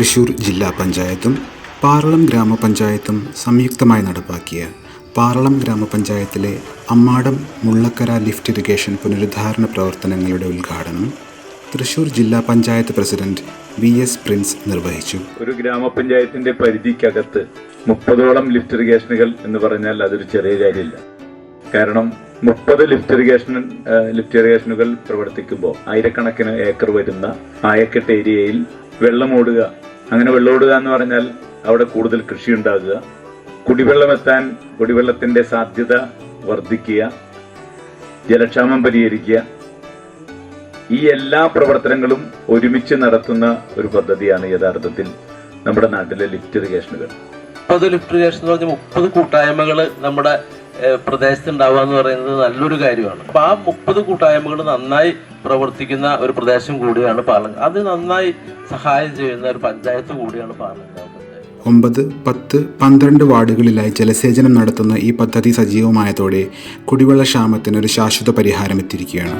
തൃശൂർ ജില്ലാ പഞ്ചായത്തും പാറളം ഗ്രാമപഞ്ചായത്തും സംയുക്തമായി നടപ്പാക്കിയ പാറളം ഗ്രാമപഞ്ചായത്തിലെ അമ്മാടം മുള്ളക്കര ലിഫ്റ്റ് ഇറിഗേഷൻ പുനരുദ്ധാരണ പ്രവർത്തനങ്ങളുടെ ഉദ്ഘാടനം തൃശൂർ ജില്ലാ panchayat president V S Prince നിർവഹിച്ചു. ഒരു ഗ്രാമപഞ്ചായത്തിന്റെ പരിധിക്കകത്ത് മുപ്പതോളം ലിഫ്റ്റ് ഇറിഗേഷനുകൾ എന്ന് പറഞ്ഞാൽ അതൊരു ചെറിയ കാര്യമില്ല. കാരണം മുപ്പത് ലിഫ്റ്റ് ഇറിഗേഷൻ ലിഫ്റ്റ് ഇറിഗേഷനുകൾ പ്രവർത്തിക്കുമ്പോൾ ആയിരക്കണക്കിന് ഏക്കർ വരുന്ന ആയക്കെട്ട് ഏരിയയിൽ വെള്ളമോടുക അങ്ങനെ വെള്ളമിടുക എന്ന് പറഞ്ഞാൽ അവിടെ കൂടുതൽ കൃഷി ഉണ്ടാകുക. കുടിവെള്ളം എത്താൻ കുടിവെള്ളത്തിന്റെ സാധ്യത വർദ്ധിക്കുക. ജലക്ഷാമം പരിഹരിക്കുക. ഈ എല്ലാ പ്രവർത്തനങ്ങളും ഒരുമിച്ച് നടത്തുന്ന ഒരു പദ്ധതിയാണ് യഥാർത്ഥത്തിൽ നമ്മുടെ നാട്ടിലെ ലിഫ്റ്റ് ഇറിഗേഷനുകൾ. മുപ്പത് ലിഫ്റ്റ് ഇറിഗേഷൻ എന്ന് പറഞ്ഞ മുപ്പത് കൂട്ടായ്മകൾ നമ്മുടെ ഏഹ്, പ്രദേശത്ത് ഉണ്ടാവുക എന്ന് പറയുന്നത് നല്ലൊരു കാര്യമാണ്. അപ്പൊ ആ മുപ്പത് കൂട്ടായ്മകൾ നന്നായി പ്രവർത്തിക്കുന്ന ഒരു പ്രദേശം കൂടിയാണ് പാലം അത് നന്നായി സഹായം ചെയ്യുന്ന ഒരു പഞ്ചായത്ത് കൂടിയാണ് പാലം ഗ്രാമപഞ്ചായത്ത് ഒമ്പത് പത്ത് പന്ത്രണ്ട് വാർഡുകളിലായി ജലസേചനം നടത്തുന്ന ഈ പദ്ധതി സജീവമായതോടെ കുടിവെള്ള ക്ഷാമത്തിന് ഒരു ശാശ്വത പരിഹാരമെത്തിയിരിക്കുകയാണ്.